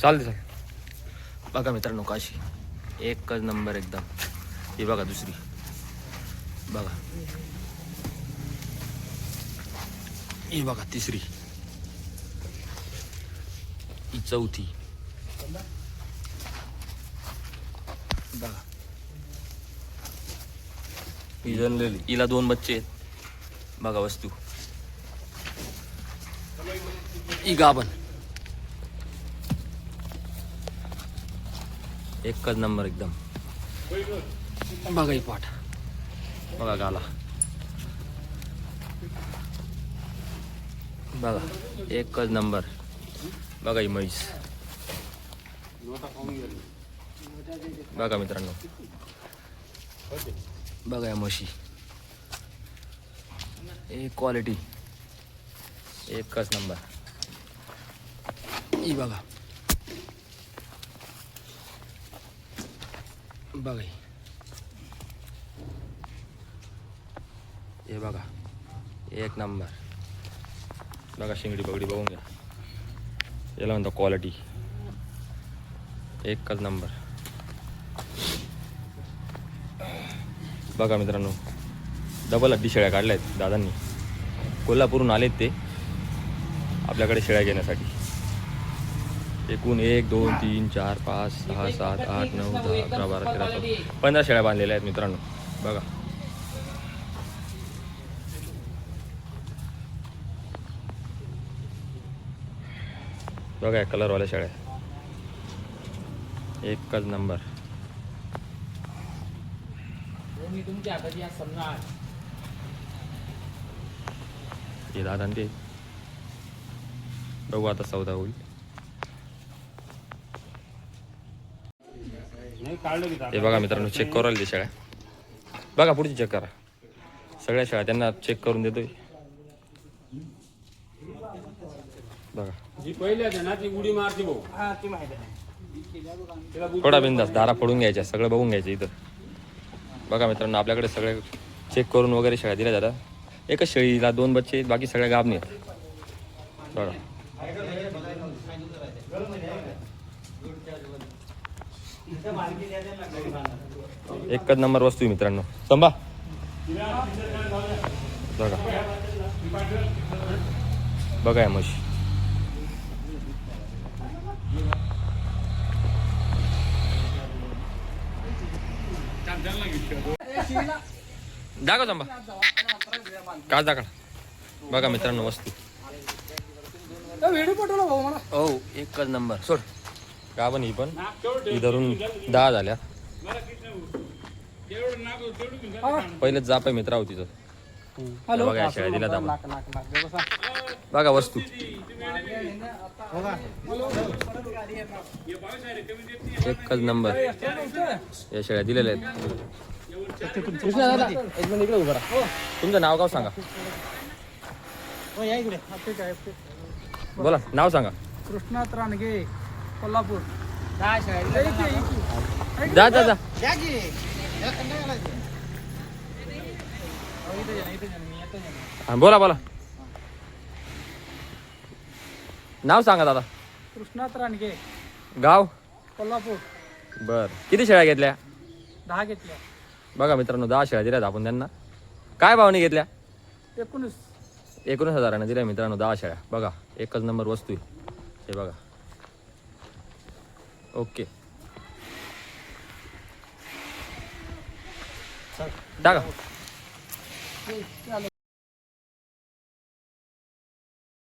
चालते चालेल बघा मित्रांनो काशी. एकच नंबर एकदम. ही बघा दुसरी. बघा. ही बघा तिसरी. ही चौथी. बघा. ही जनलेली. हिला दोन बच्चे आहेत. बघा वस्तू. ही गाभण. एकच नंबर एकदम. बघा ही पाठ. बघा गाला. बघा एकच नंबर. बघा ही म्हैस. बघा मित्रांनो. बघा या म्हशी. एक क्वालिटी एकच नंबर. ही बघा. बघा हे. बघा. एक नंबर. बघा शिंगडी बगडी बघून घ्या. याला म्हणतो क्वालिटी एकच नंबर. बघा मित्रांनो डबल अड्डी शेळ्या काढल्या आहेत दादांनी. कोल्हापूरहून आलेत ते. आपल्याकडे शेळ्या घेण्यासाठी. एकूण एक दोन तीन चार पाच सहा सात आठ नऊ दहा अकरा बारा तेरा चौदा. पंधरा शेळ्या बांधलेल्या आहेत मित्रांनो. बघा. बघा या कलरवाल्या शेळ्या. एकच नंबर हे दादा ते बघू आता चौदा होईल. हे बघा मित्रांनो चेक करायला राहिले ते बघा पुढची चेक करा. सगळ्या शाळा त्यांना चेक करून देतोय. बघा. जी पहिली आहे ना ती उडी भाऊ हा ती माहिती आहे थोडा बिंदास दारा फोडून घ्यायच्या सगळं बघून घ्यायचं इथं. बघा मित्रांनो आपल्याकडे सगळे चेक करून वगैरे शाळा दिल्या जातात. एकच शेळीला दोन बच्चे बाकी सगळ्या गाब आहेत. बघा. एकच नंबर वस्तू आहे मित्रांनो. संभा. बघा. बघा या म्हशी दाखव संभा. काच दाखव बघा मित्रांनो वस्तू. व्हिडिओ पाठवला भाऊ मला. हो एकच नंबर. सोड. का पण ही पण? ही धरून दहा झाल्या. पहिलेच जाप आहे मित्रा होती हॅलो. बघा या शेळ्या दिल्या दाबून. नाक नाक नाक दे बसा. बघा वस्तू. एकच नंबर. या शेळ्या दिलेल्या आहेत. कृष्णा दादा. एक मिनिट इकडे उभा राहा. तुमचं नाव गाव सांगा? हो इकडे. हा. बोला नाव सांगा. कृष्णा त्राणगे. कोल्हापूर. जा जा जा. हा, बोला बोला. नाव सांगा दादा. कृष्णा त्राणगे गाव? कोल्हापूर. बर. किती शेळ्या घेतल्या? दहा घेतल्या. बघा मित्रांनो दहा शेळ्या दिल्यात आपण त्यांना. काय भावने घेतल्या? एकोणीस. एकोणीस हजाराने दिल्या मित्रांनो दहा शेळ्या बघा एकच नंबर वस्तू आहे. हे बघा. ओके. टाका.